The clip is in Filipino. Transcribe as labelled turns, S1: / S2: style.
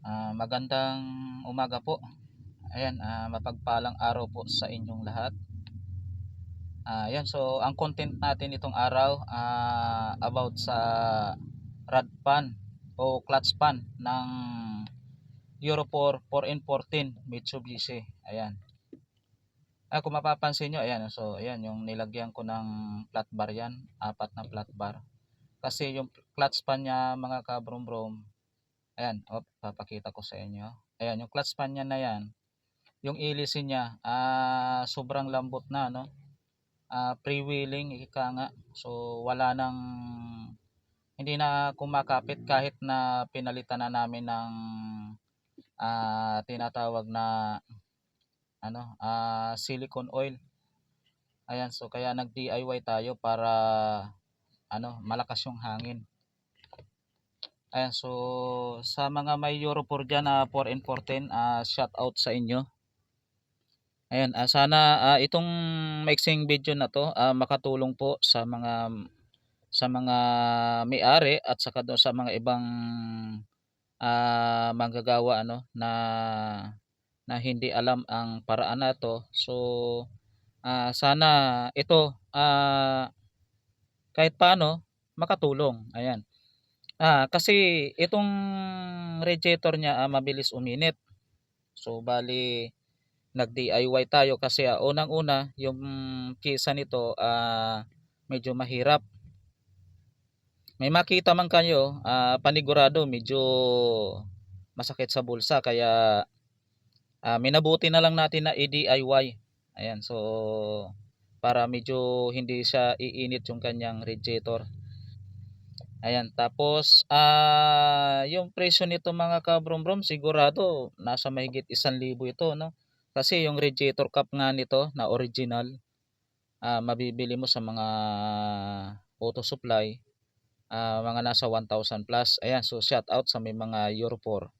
S1: Ah, magandang umaga po. Ayan, ah, mapagpalang araw po sa inyong lahat. Ah, ayan, so ang content natin itong araw ah, about sa rod pan o clutch pan ng Euro 4 4N14 Mitsubishi. Ayan. Ah, kung mapapansin nyo, ayan, so ayan yung nilagyan ko ng flat bar yan, apat na flat bar. Kasi yung clutch pan niya mga kabrom-brom, Ayan, op, papakita ko sa inyo. Ayan, yung clutch pan niya na yan, yung ilisin niya, ah, sobrang lambot na, no? Ah, pre-wheeling, ika nga. So, wala nang, hindi na kumakapit kahit na pinalitan na namin ng, ah, tinatawag na, ano, ah, silicone oil. Ayan, so kaya nag-DIY tayo para, ano, malakas yung hangin. Ayan, so sa mga may Euro 4 dyan na 4 and 14, ah shout out sa inyo. Ayan, ah, sana ah, itong mixing video na to ah, makatulong po sa mga sa mga may-ari at saka doon sa mga ibang ah, manggagawa ano na na hindi alam ang paraan na to. So ah, sana ito ah, kahit paano makatulong. Ayan. Ah, kasi itong radiator niya ah, mabilis uminit. So bali nag-DIY tayo kasi ah, unang-una yung pyesa nito ah, medyo mahirap. May makita man kayo, ah, panigurado medyo masakit sa bulsa kaya ah, minabuti na lang natin na i-DIY. Ayan, so para medyo hindi siya iinit yung kanyang radiator. Ayan, tapos ah yung presyo nito mga kabrom-brom sigurado nasa mahigit 1,000 ito, no? Kasi yung radiator cap nga nito na original ah mabibili mo sa mga auto supply ah mga nasa 1,000 plus. Ayan, so shout out sa may mga Euro 4.